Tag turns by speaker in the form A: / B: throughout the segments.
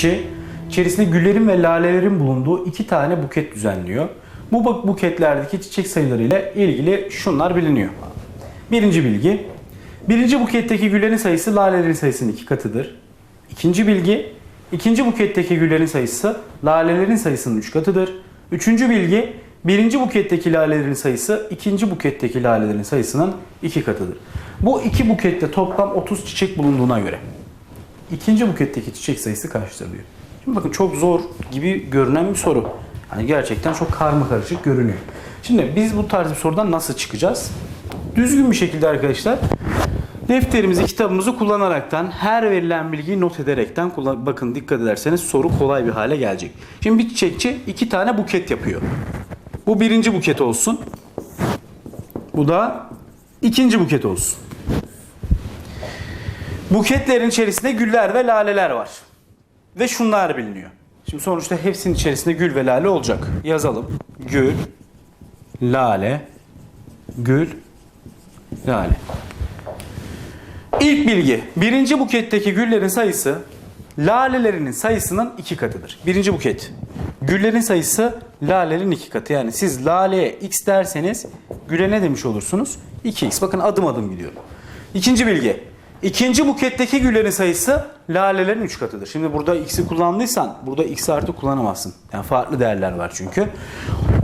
A: çiçekçi içerisinde güllerin ve lalelerin bulunduğu iki tane buket düzenliyor. Bu buketlerdeki çiçek sayılarıyla ilgili şunlar biliniyor. Birinci bilgi. Birinci buketteki güllerin sayısı lalelerin sayısının iki katıdır. İkinci bilgi. ikinci buketteki güllerin sayısı lalelerin sayısının üç katıdır. Üçüncü bilgi. Birinci buketteki lalelerin sayısı ikinci buketteki lalelerin sayısının iki katıdır. Bu iki bukette toplam 30 çiçek bulunduğuna göre ikinci buketteki çiçek sayısı kaçtır diyor. Şimdi bakın çok zor gibi görünen bir soru. Hani gerçekten çok karma karışık görünüyor. Şimdi biz bu tarz bir sorudan nasıl çıkacağız? Düzgün bir şekilde arkadaşlar defterimizi, kitabımızı kullanaraktan her verilen bilgiyi not ederekten kullan- bakın dikkat ederseniz soru kolay bir hale gelecek. Şimdi bir çiçekçi iki tane buket yapıyor. Bu birinci buket olsun. Bu da ikinci buket olsun. Buketlerin içerisinde güller ve laleler var. Ve şunlar biliniyor. Şimdi sonuçta hepsinin içerisinde gül ve lale olacak. Yazalım. Gül, lale, gül, lale. İlk bilgi. Birinci buketteki güllerin sayısı lalelerinin sayısının iki katıdır. Birinci buket. Güllerin sayısı lalelerin iki katı. Yani siz laleye x derseniz güle ne demiş olursunuz? 2x. Bakın adım adım gidiyorum. İkinci bilgi. İkinci buketteki güllerin sayısı lalelerin 3 katıdır. Şimdi burada x'i kullandıysan burada x artı kullanamazsın. Yani farklı değerler var çünkü.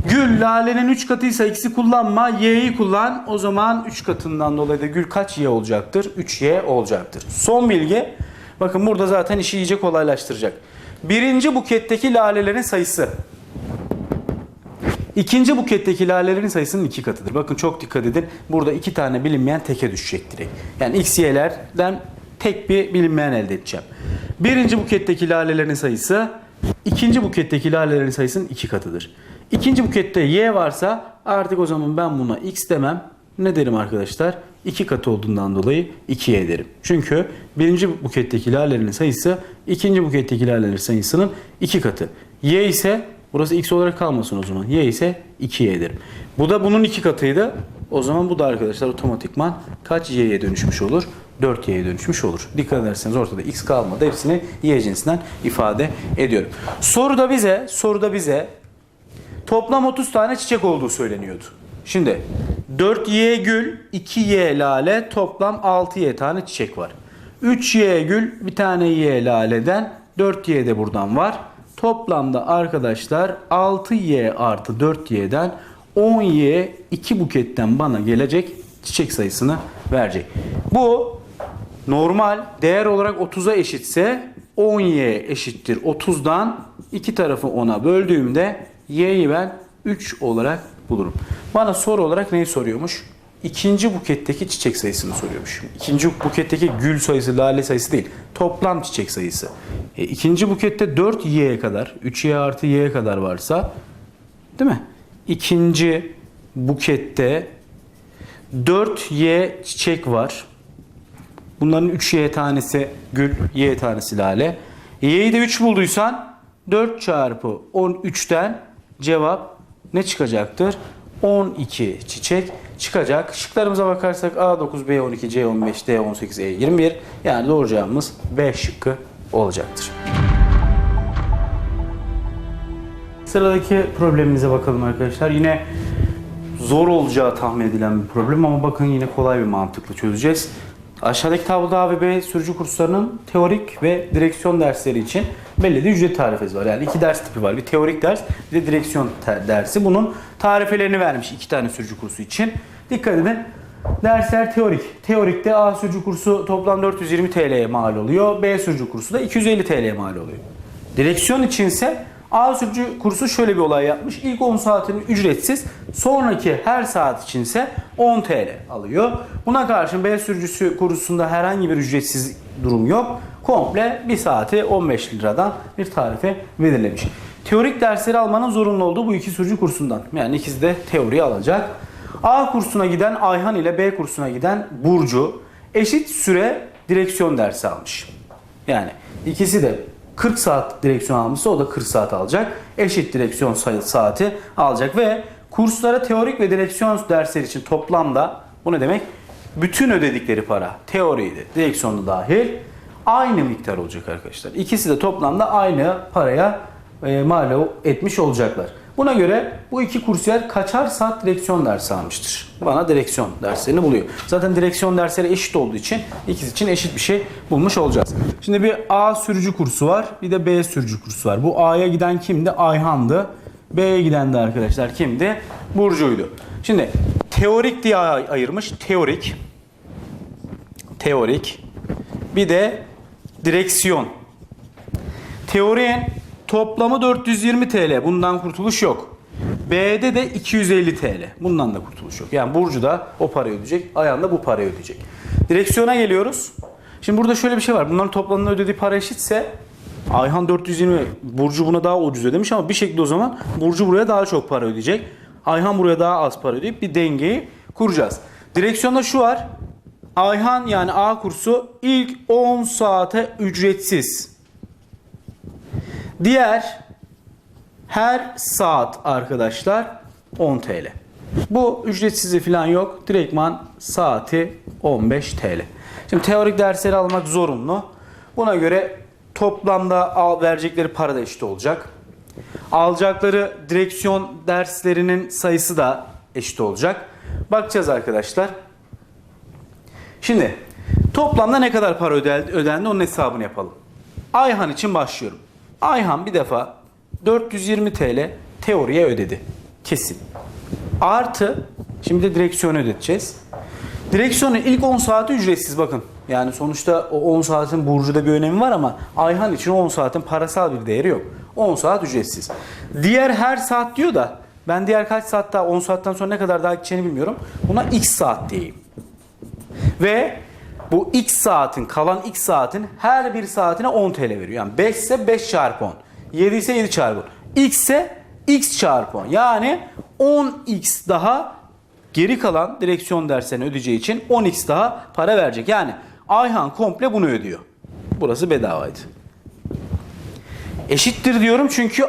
A: Gül lalenin 3 katıysa x'i kullanma, y'yi kullan. O zaman 3 katından dolayı da gül kaç y olacaktır? 3y olacaktır. Son bilgi. Bakın burada zaten işi iyice kolaylaştıracak. Birinci buketteki lalelerin sayısı İkinci buketteki lalelerin sayısının iki katıdır. Bakın çok dikkat edin. Burada iki tane bilinmeyen teke düşecek direkt. Yani x, y'lerden tek bir bilinmeyen elde edeceğim. Birinci buketteki lalelerin sayısı ikinci buketteki lalelerin sayısının iki katıdır. İkinci bukette y varsa artık o zaman ben buna x demem. Ne derim arkadaşlar? İki katı olduğundan dolayı 2y derim. Çünkü birinci buketteki lalelerin sayısı ikinci buketteki lalelerin sayısının iki katı. Y ise Burası x olarak kalmasın o zaman. Y ise 2y derim. Bu da bunun iki katıydı. O zaman bu da arkadaşlar otomatikman kaç y'ye dönüşmüş olur? 4y'ye dönüşmüş olur. Dikkat ederseniz ortada x kalmadı. Hepsini y cinsinden ifade ediyorum. Soruda bize, soruda bize toplam 30 tane çiçek olduğu söyleniyordu. Şimdi 4y gül, 2y lale, toplam 6y tane çiçek var. 3y gül, bir tane y laleden, 4y de buradan var. Toplamda arkadaşlar 6y artı 4y'den 10y 2 buketten bana gelecek çiçek sayısını verecek. Bu normal değer olarak 30'a eşitse 10y eşittir 30'dan iki tarafı 10'a böldüğümde y'yi ben 3 olarak bulurum. Bana soru olarak neyi soruyormuş? İkinci buketteki çiçek sayısını soruyormuş. İkinci buketteki gül sayısı, lale sayısı değil. Toplam çiçek sayısı. E, ikinci bukette 4y'ye kadar, 3y artı y'ye kadar varsa değil mi? İkinci bukette 4y çiçek var. Bunların 3y tanesi gül, y tanesi lale. Y'yi de 3 bulduysan 4 çarpı 13'ten cevap ne çıkacaktır? 12 çiçek çıkacak. Şıklarımıza bakarsak A9, B12, C15, D18, E21 yani doğru cevabımız B şıkkı olacaktır. Sıradaki problemimize bakalım arkadaşlar. Yine zor olacağı tahmin edilen bir problem ama bakın yine kolay bir mantıkla çözeceğiz. Aşağıdaki tabloda A ve B sürücü kurslarının teorik ve direksiyon dersleri için belli de ücret tarifesi var. Yani iki ders tipi var. Bir teorik ders, bir de direksiyon dersi. Bunun tarifelerini vermiş iki tane sürücü kursu için. Dikkat edin. Dersler teorik. Teorikte A sürücü kursu toplam 420 TL'ye mal oluyor. B sürücü kursu da 250 TL'ye mal oluyor. Direksiyon içinse A sürücü kursu şöyle bir olay yapmış. İlk 10 saatini ücretsiz, sonraki her saat içinse 10 TL alıyor. Buna karşın B sürücüsü kursunda herhangi bir ücretsiz durum yok. Komple bir saati 15 liradan bir tarife belirlemiş. Teorik dersleri almanın zorunlu olduğu bu iki sürücü kursundan. Yani ikisi de teori alacak. A kursuna giden Ayhan ile B kursuna giden Burcu eşit süre direksiyon dersi almış. Yani ikisi de 40 saat direksiyon almışsa o da 40 saat alacak. Eşit direksiyon saati alacak ve kurslara teorik ve direksiyon dersleri için toplamda bu ne demek? Bütün ödedikleri para teoriydi, direksiyonu dahil aynı miktar olacak arkadaşlar. İkisi de toplamda aynı paraya e, mal etmiş olacaklar. Buna göre bu iki kursiyer kaçar saat direksiyon dersi almıştır? Bana direksiyon derslerini buluyor. Zaten direksiyon dersleri eşit olduğu için ikisi için eşit bir şey bulmuş olacağız. Şimdi bir A sürücü kursu var, bir de B sürücü kursu var. Bu A'ya giden kimdi? Ayhan'dı. B'ye giden de arkadaşlar kimdi? Burcu'ydu. Şimdi teorik diye ay- ayırmış. Teorik. Teorik. Bir de direksiyon. Teoriyen toplamı 420 TL. Bundan kurtuluş yok. B'de de 250 TL. Bundan da kurtuluş yok. Yani Burcu da o parayı ödeyecek. Ayhan da bu parayı ödeyecek. Direksiyona geliyoruz. Şimdi burada şöyle bir şey var. Bunların toplamında ödediği para eşitse Ayhan 420, Burcu buna daha ucuz ödemiş ama bir şekilde o zaman Burcu buraya daha çok para ödeyecek. Ayhan buraya daha az para ödeyip bir dengeyi kuracağız. Direksiyonda şu var. Ayhan yani A kursu ilk 10 saate ücretsiz. Diğer her saat arkadaşlar 10 TL. Bu ücretsizi falan yok. Direktman saati 15 TL. Şimdi teorik dersleri almak zorunlu. Buna göre toplamda verecekleri para da eşit olacak. Alacakları direksiyon derslerinin sayısı da eşit olacak. Bakacağız arkadaşlar. Şimdi toplamda ne kadar para ödendi, ödendi onun hesabını yapalım. Ayhan için başlıyorum. Ayhan bir defa 420 TL teoriye ödedi. Kesin. Artı şimdi de direksiyonu ödeteceğiz. Direksiyonun ilk 10 saati ücretsiz bakın. Yani sonuçta o 10 saatin Burcu'da bir önemi var ama Ayhan için 10 saatin parasal bir değeri yok. 10 saat ücretsiz. Diğer her saat diyor da ben diğer kaç saat daha 10 saatten sonra ne kadar daha gideceğini bilmiyorum. Buna x saat diyeyim. Ve bu x saatin kalan x saatin her bir saatine 10 TL veriyor. Yani 5 ise 5 çarpı 10. 7 ise 7 çarpı 10. X ise x çarpı 10. Yani 10x daha geri kalan direksiyon derslerini ödeyeceği için 10x daha para verecek. Yani Ayhan komple bunu ödüyor. Burası bedavaydı. Eşittir diyorum çünkü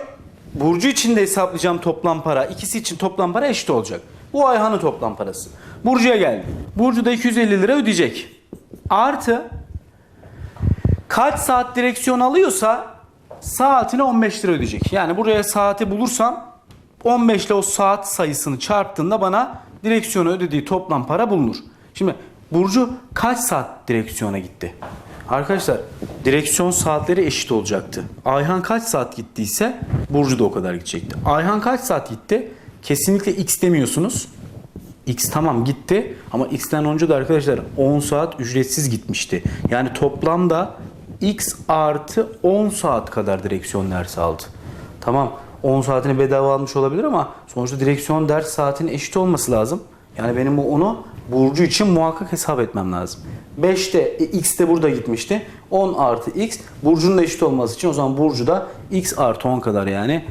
A: Burcu için de hesaplayacağım toplam para. ikisi için toplam para eşit olacak. Bu Ayhan'ın toplam parası. Burcu'ya geldi. Burcu da 250 lira ödeyecek. Artı kaç saat direksiyon alıyorsa saatine 15 lira ödeyecek. Yani buraya saati bulursam 15 ile o saat sayısını çarptığında bana direksiyonu ödediği toplam para bulunur. Şimdi Burcu kaç saat direksiyona gitti? Arkadaşlar direksiyon saatleri eşit olacaktı. Ayhan kaç saat gittiyse Burcu da o kadar gidecekti. Ayhan kaç saat gitti? Kesinlikle x demiyorsunuz. X tamam gitti ama X'ten önce de arkadaşlar 10 saat ücretsiz gitmişti. Yani toplamda X artı 10 saat kadar direksiyon dersi aldı. Tamam 10 saatini bedava almış olabilir ama sonuçta direksiyon ders saatinin eşit olması lazım. Yani benim bu onu Burcu için muhakkak hesap etmem lazım. 5'te e, X de burada gitmişti. 10 artı X Burcu'nun da eşit olması için o zaman Burcu da X artı 10 kadar yani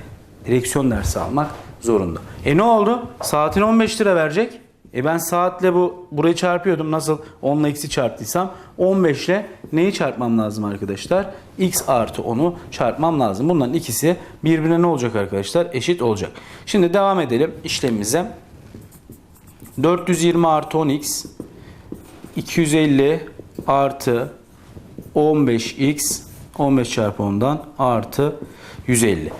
A: direksiyon dersi almak zorunda. E ne oldu? Saatine 15 lira verecek. E ben saatle bu burayı çarpıyordum. Nasıl 10 ile x'i çarptıysam 15 ile neyi çarpmam lazım arkadaşlar? x artı 10'u çarpmam lazım. Bunların ikisi birbirine ne olacak arkadaşlar? Eşit olacak. Şimdi devam edelim işlemimize. 420 artı 10x 250 artı 15x 15 çarpı 10'dan artı 150.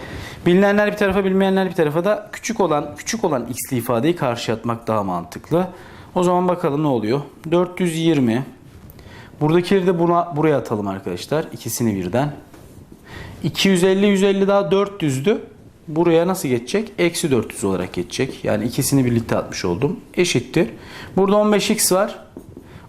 A: Bilinenler bir tarafa bilmeyenler bir tarafa da küçük olan küçük olan x'li ifadeyi karşı atmak daha mantıklı. O zaman bakalım ne oluyor. 420 Buradakileri de buna, buraya atalım arkadaşlar. İkisini birden. 250 150 daha 400'dü. Buraya nasıl geçecek? Eksi 400 olarak geçecek. Yani ikisini birlikte atmış oldum. Eşittir. Burada 15x var.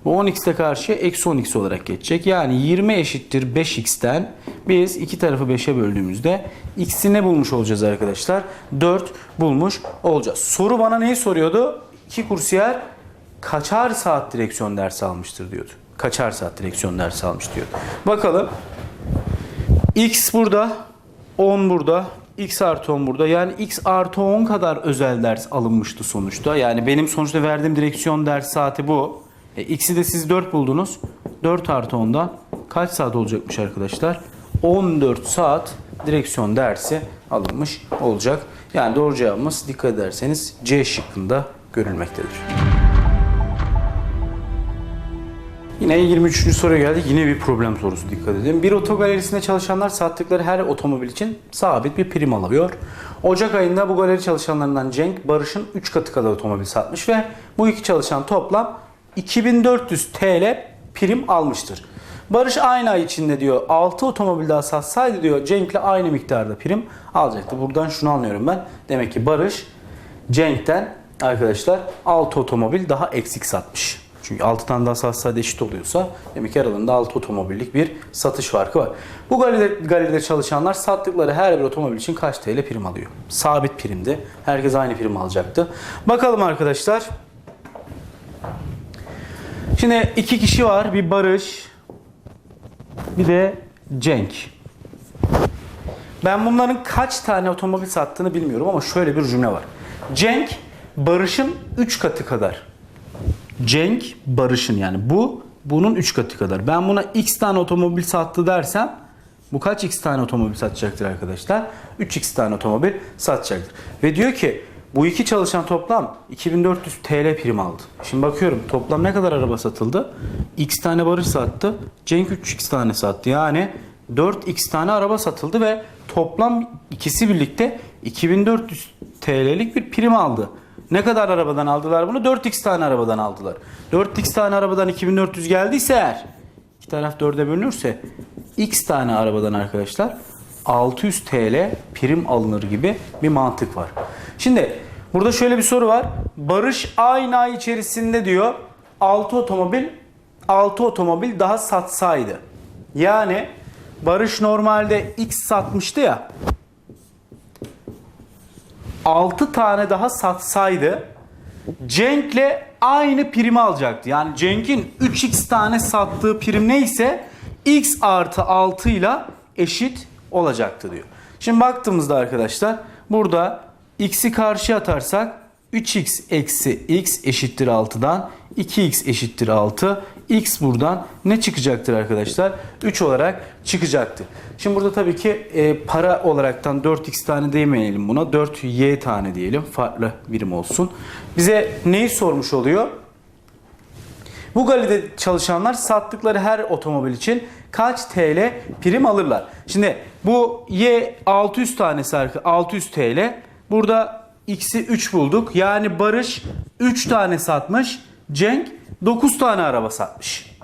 A: Bu 10x'e karşı eksi 10x olarak geçecek. Yani 20 eşittir 5x'ten biz iki tarafı 5'e böldüğümüzde x'i ne bulmuş olacağız arkadaşlar? 4 bulmuş olacağız. Soru bana neyi soruyordu? İki kursiyer kaçar saat direksiyon dersi almıştır diyordu. Kaçar saat direksiyon dersi almış diyordu. Bakalım. X burada, 10 burada, X artı 10 burada. Yani X artı 10 kadar özel ders alınmıştı sonuçta. Yani benim sonuçta verdiğim direksiyon ders saati bu. E, X'i de siz 4 buldunuz. 4 artı 10'dan kaç saat olacakmış arkadaşlar? 14 saat direksiyon dersi alınmış olacak. Yani doğru cevabımız dikkat ederseniz C şıkkında görülmektedir. Yine 23. soruya geldik. Yine bir problem sorusu dikkat edin. Bir otogalerisinde çalışanlar sattıkları her otomobil için sabit bir prim alıyor. Ocak ayında bu galeri çalışanlarından Cenk, Barış'ın 3 katı kadar otomobil satmış ve bu iki çalışan toplam 2400 TL prim almıştır. Barış aynı ay içinde diyor 6 otomobil daha satsaydı diyor Cenk'le aynı miktarda prim alacaktı. Buradan şunu anlıyorum ben. Demek ki Barış Cenk'ten arkadaşlar 6 otomobil daha eksik satmış. Çünkü 6 tane daha satsaydı eşit oluyorsa demek ki aralarında 6 otomobillik bir satış farkı var. Bu galeride, galeride çalışanlar sattıkları her bir otomobil için kaç TL prim alıyor? Sabit primdi. Herkes aynı prim alacaktı. Bakalım arkadaşlar. Şimdi iki kişi var. Bir Barış, bir de Cenk. Ben bunların kaç tane otomobil sattığını bilmiyorum ama şöyle bir cümle var. Cenk Barış'ın 3 katı kadar. Cenk Barış'ın yani bu bunun 3 katı kadar. Ben buna x tane otomobil sattı dersem bu kaç x tane otomobil satacaktır arkadaşlar? 3x tane otomobil satacaktır. Ve diyor ki bu iki çalışan toplam 2400 TL prim aldı. Şimdi bakıyorum toplam ne kadar araba satıldı? X tane Barış sattı. Cenk 3x tane sattı. Yani 4x tane araba satıldı ve toplam ikisi birlikte 2400 TL'lik bir prim aldı. Ne kadar arabadan aldılar bunu? 4x tane arabadan aldılar. 4x tane arabadan 2400 geldiyse eğer iki taraf 4'e bölünürse x tane arabadan arkadaşlar 600 TL prim alınır gibi bir mantık var. Şimdi burada şöyle bir soru var. Barış aynı ay içerisinde diyor 6 otomobil 6 otomobil daha satsaydı. Yani Barış normalde x satmıştı ya. 6 tane daha satsaydı Cenk'le aynı primi alacaktı. Yani Cenk'in 3x tane sattığı prim neyse x artı 6 ile eşit olacaktı diyor. Şimdi baktığımızda arkadaşlar burada x'i karşıya atarsak 3x eksi x eşittir 6'dan 2x eşittir 6. x buradan ne çıkacaktır arkadaşlar? 3 olarak çıkacaktı. Şimdi burada tabii ki e, para olaraktan 4x tane demeyelim buna. 4y tane diyelim. Farklı birim olsun. Bize neyi sormuş oluyor? Bu galeride çalışanlar sattıkları her otomobil için kaç TL prim alırlar? Şimdi bu Y 600 tanesi arka 600 TL. Burada X'i 3 bulduk. Yani Barış 3 tane satmış. Cenk 9 tane araba satmış.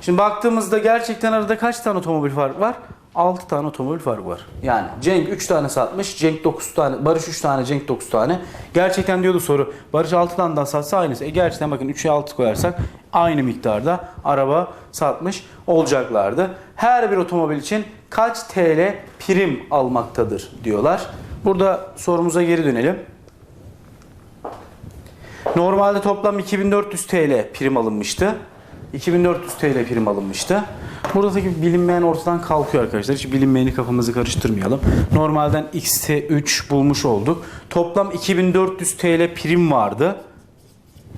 A: Şimdi baktığımızda gerçekten arada kaç tane otomobil farkı var? 6 tane otomobil farkı var. Yani Cenk 3 tane satmış, Cenk 9 tane, Barış 3 tane, Cenk 9 tane. Gerçekten diyordu soru. Barış 6 tane daha satsa aynısı. E gerçekten bakın 3'e 6 koyarsak aynı miktarda araba satmış olacaklardı. Her bir otomobil için kaç TL prim almaktadır diyorlar. Burada sorumuza geri dönelim. Normalde toplam 2400 TL prim alınmıştı. 2400 TL prim alınmıştı. Buradaki bilinmeyen ortadan kalkıyor arkadaşlar. Hiç bilinmeyeni kafamızı karıştırmayalım. Normalden x'te 3 bulmuş olduk. Toplam 2400 TL prim vardı.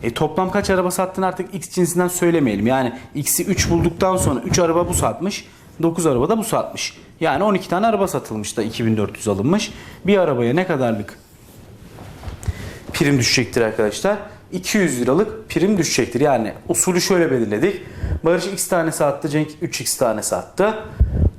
A: E toplam kaç araba sattın artık x cinsinden söylemeyelim. Yani x'i 3 bulduktan sonra 3 araba bu satmış. 9 araba da bu satmış. Yani 12 tane araba satılmış da 2400 alınmış. Bir arabaya ne kadarlık prim düşecektir arkadaşlar. 200 liralık prim düşecektir. Yani usulü şöyle belirledik. Barış x tane sattı, Cenk 3x tane sattı.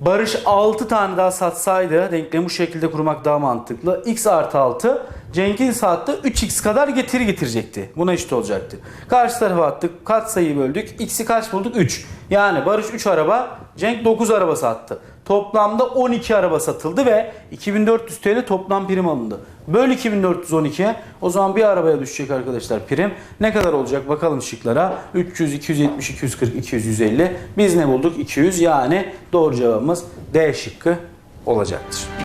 A: Barış 6 tane daha satsaydı denklemi bu şekilde kurmak daha mantıklı. x artı 6 Cenk'in sattı 3x kadar getiri getirecekti. Buna eşit olacaktı. Karşı tarafa attık. Kaç sayıyı böldük? X'i kaç bulduk? 3. Yani Barış 3 araba, Cenk 9 araba sattı. Toplamda 12 araba satıldı ve 2400 TL toplam prim alındı. Böl 2412'ye o zaman bir arabaya düşecek arkadaşlar prim. Ne kadar olacak bakalım şıklara. 300, 270, 240, 200, 150. Biz ne bulduk? 200 yani doğru cevabımız D şıkkı olacaktır.